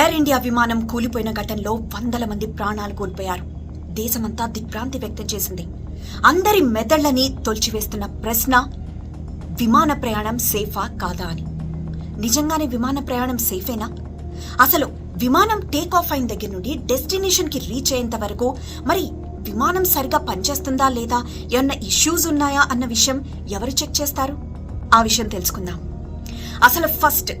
Air India విమానం కూలిపోయిన ఘటనలో వందల మంది ప్రాణాలు కోల్పోయారు. దేశమంతా దిగ్భ్రాంతి వ్యక్తం చేసింది. అందరి మెదళ్ళని తొలిచివేస్తున్న ప్రశ్న విమాన ప్రయాణం సేఫా కాదా అని. నిజంగానే విమాన ప్రయాణం సేఫేనా? అసలు విమానం టేక్ ఆఫ్ అయిన దగ్గర నుండి డెస్టినేషన్కి రీచ్ అయ్యేంత వరకు మరి విమానం సరిగా పనిచేస్తుందా లేదా? ఏమన్నా ఇష్యూస్ ఉన్నాయా అన్న విషయం ఎవరు చెక్ చేస్తారు? ఆ విషయం తెలుసుకుందాం. అసలు ఫస్ట్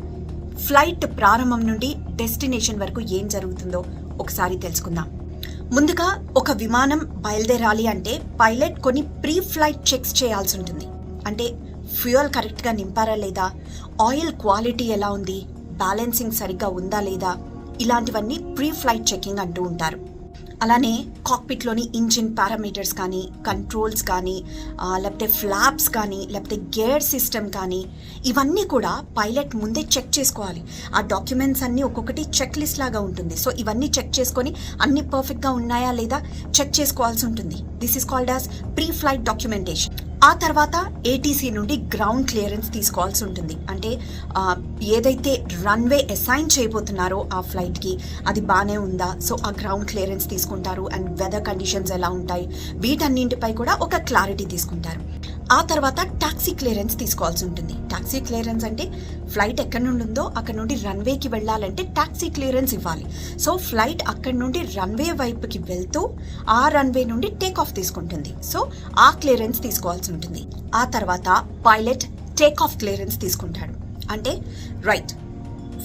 ఫ్లైట్ ప్రారంభం నుండి డెస్టినేషన్ వరకు ఏం జరుగుతుందో ఒకసారి తెలుసుకుందాం. ముందుగా ఒక విమానం బయలుదేరాలి అంటే పైలట్ కొన్ని ప్రీ ఫ్లైట్ చెక్స్ చేయాల్సి ఉంటుంది. అంటే ఫ్యూయల్ కరెక్ట్గా నింపారా లేదా? ఆయిల్ క్వాలిటీ ఎలా ఉంది? బ్యాలెన్సింగ్ సరిగ్గా ఉందా లేదా? ఇలాంటివన్నీ ప్రీ ఫ్లైట్ చెకింగ్ అంటూ ఉంటారు. అలానే కాక్పిట్లోని ఇంజిన్ పారామీటర్స్ కానీ కంట్రోల్స్ కానీ లేకపోతే ఫ్లాప్స్ కానీ లేకపోతే గేర్ సిస్టమ్ కానీ ఇవన్నీ కూడా పైలట్ ముందే చెక్ చేసుకోవాలి. ఆ డాక్యుమెంట్స్ అన్నీ ఒక్కొక్కటి చెక్ లిస్ట్ లాగా ఉంటుంది. సో ఇవన్నీ చెక్ చేసుకొని అన్ని పర్ఫెక్ట్గా ఉన్నాయా లేదా చెక్ చేసుకోవాల్సి ఉంటుంది. This is called as pre flight documentation ఆ తర్వాత ఏటీసీ నుండి గ్రౌండ్ క్లియరెన్స్ తీసుకోవాల్సి ఉంటుంది. అంటే ఏదైతే రన్వే అసైన్ చేయబోతున్నారో ఆ ఫ్లైట్కి అది బాగానే ఉందా? సో ఆ గ్రౌండ్ క్లియరెన్స్ తీసుకుంటారు. అండ్ వెదర్ కండిషన్స్ ఎలా ఉంటాయి? వీటన్నింటిపై కూడా ఒక క్లారిటీ తీసుకుంటారు. ఆ తర్వాత టాక్సీ క్లియరెన్స్ తీసుకోవాల్సి ఉంటుంది. టాక్సీ క్లియరెన్స్ అంటే ఫ్లైట్ ఎక్కడి నుండి ఉందో అక్కడ నుండి రన్వేకి వెళ్ళాలంటే టాక్సీ క్లియరెన్స్ ఇవ్వాలి. సో ఫ్లైట్ అక్కడి నుండి రన్వే వైపుకి వెళ్తూ ఆ రన్వే నుండి టేక్ ఆఫ్ తీసుకుంటుంది. సో ఆ క్లియరెన్స్ తీసుకోవాల్సి ఉంటుంది. ఆ తర్వాత పైలట్ టేక్ ఆఫ్ క్లియరెన్స్ తీసుకుంటాడు. అంటే రైట్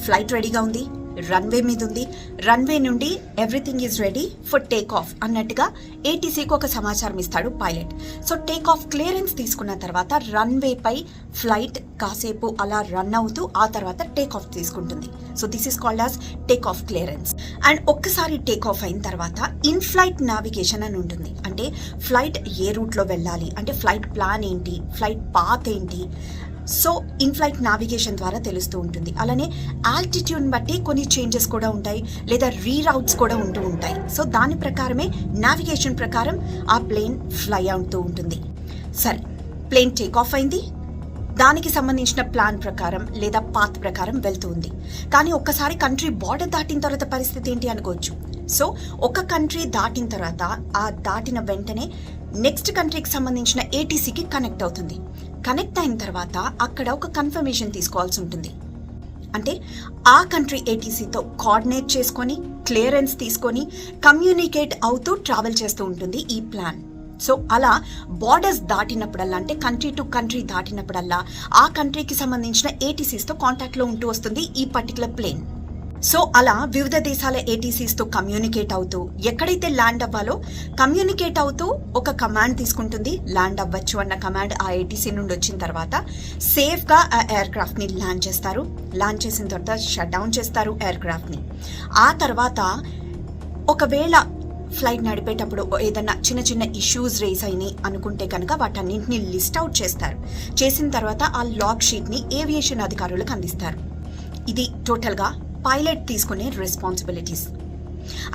ఫ్లైట్ రెడీగా ఉంది. రన్వే మీద ఉంది రన్వే నుండి everything is ready for take off అన్నట్టుగా ఏటీసీకి ఒక సమాచారం ఇస్తాడు pilot so take off clearance తీసుకున్న తర్వాత రన్వే పై ఫ్లైట్ కాసేపు అలా రన్ అవుతూ ఆ తర్వాత టేక్ ఆఫ్ తీసుకుంటుంది. So this is called as take off clearance and ఒక్కసారి టేక్ ఆఫ్ అయిన తర్వాత ఇన్ ఫ్లైట్ నావిగేషన్ అని ఉంటుంది. అంటే ఫ్లైట్ ఏ రూట్లో వెళ్ళాలి? అంటే ఫ్లైట్ ప్లాన్ ఏంటి? ఫ్లైట్ పాత్ ఏంటి? సో ఇన్ ఫ్లైట్ నావిగేషన్ ద్వారా తెలుస్తూ ఉంటుంది. అలానే ఆల్టిట్యూడ్ బట్టి కొన్ని చేంజెస్ కూడా ఉంటాయి లేదా రీరౌట్స్ కూడా ఉంటూ ఉంటాయి. సో దాని ప్రకారమే నావిగేషన్ ప్రకారం ఆ ప్లేన్ ఫ్లై అవుతూ ఉంటుంది. సరే ప్లేన్ టేక్ ఆఫ్ అయింది. దానికి సంబంధించిన ప్లాన్ ప్రకారం లేదా పాత్ ప్రకారం వెళ్తూ ఉంది. కానీ ఒక్కసారి కంట్రీ బార్డర్ దాటిన తర్వాత పరిస్థితి ఏంటి అనుకోవచ్చు. సో ఒక కంట్రీ దాటిన తర్వాత ఆ దాటిన వెంటనే నెక్స్ట్ కంట్రీకి సంబంధించిన ఏటీసీకి కనెక్ట్ అవుతుంది. కనెక్ట్ అయిన తర్వాత అక్కడ ఒక కన్ఫర్మేషన్ తీసుకోవాల్సి ఉంటుంది. అంటే ఆ కంట్రీ ఏటీసీతో కోఆర్డినేట్ చేసుకొని క్లియరెన్స్ తీసుకొని కమ్యూనికేట్ అవుతూ ట్రావెల్ చేస్తూ ఉంటుంది ఈ ప్లాన్. సో అలా బార్డర్స్ దాటినప్పుడల్లా అంటే కంట్రీ టు కంట్రీ దాటినప్పుడల్లా ఆ కంట్రీకి సంబంధించిన ఏటీసీస్తో కాంటాక్ట్లో ఉంటూ వస్తుంది ఈ పర్టికులర్ ప్లేన్. సో అలా వివిధ దేశాల ఏటీసీస్తో కమ్యూనికేట్ అవుతూ ఎక్కడైతే ల్యాండ్ అవ్వాలో కమ్యూనికేట్ అవుతూ ఒక కమాండ్ తీసుకుంటుంది. ల్యాండ్ అవ్వచ్చు అన్న కమాండ్ ఆ ఏటీసీ నుండి వచ్చిన తర్వాత సేఫ్గా ఆ ఎయిర్క్రాఫ్ట్ని ల్యాండ్ చేస్తారు. ల్యాండ్ చేసిన తర్వాత షట్ డౌన్ చేస్తారు ఎయిర్ క్రాఫ్ట్ని ఆ తర్వాత ఒకవేళ ఫ్లైట్ నడిపేటప్పుడు ఏదైనా చిన్న చిన్న ఇష్యూస్ రేస్ అయినాయి అనుకుంటే కనుక వాటన్నింటిని లిస్ట్ అవుట్ చేస్తారు. చేసిన తర్వాత ఆ లాగ్ షీట్ని ఏవియేషన్ అధికారులకు అందిస్తారు. ఇది టోటల్గా పైలట్ తీసుకునే రెస్పాన్సిబిలిటీస్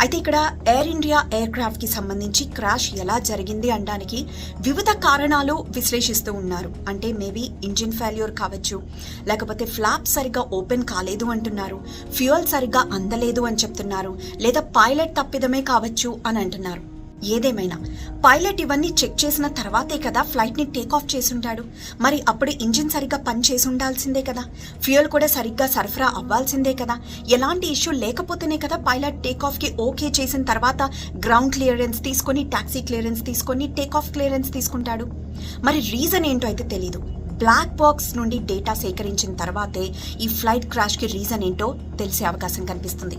అయితే ఇక్కడ ఎయిర్ ఇండియా ఎయిర్ క్రాఫ్ట్కి సంబంధించి క్రాష్ ఎలా జరిగింది అనడానికి వివిధ కారణాలు విశ్లేషిస్తూ ఉన్నారు. అంటే మేబీ ఇంజిన్ ఫెయిల్యూర్ కావచ్చు లేకపోతే ఫ్లాప్ సరిగ్గా ఓపెన్ కాలేదు అంటున్నారు ఫ్యూయల్ సరిగ్గా అందలేదు అని చెప్తున్నారు లేదా పైలట్ తప్పిదమే కావచ్చు అని అంటున్నారు. ఏదేమైనా. పైలట్ ఇవన్నీ చెక్ చేసిన తర్వాతే కదా ఫ్లైట్ని టేక్ ఆఫ్ చేసుంటాడు. మరి అప్పుడు ఇంజిన్ సరిగ్గా పని చేసి ఉండాల్సిందే కదా. ఫ్యూయల్ కూడా సరిగ్గా సరఫరా అవ్వాల్సిందే కదా. ఎలాంటి ఇష్యూ లేకపోతేనే కదా పైలట్ టేక్ ఆఫ్కి ఓకే చేసిన తర్వాత గ్రౌండ్ క్లియరెన్స్ తీసుకొని టాక్సీ క్లియరెన్స్ తీసుకొని టేక్ ఆఫ్ క్లియరెన్స్ తీసుకుంటాడు. మరి రీజన్ ఏంటో అయితే తెలీదు. బ్లాక్ బాక్స్ నుండి డేటా సేకరించిన తర్వాతే ఈ ఫ్లైట్ క్రాష్కి రీజన్ ఏంటో తెలిసే అవకాశం కనిపిస్తుంది.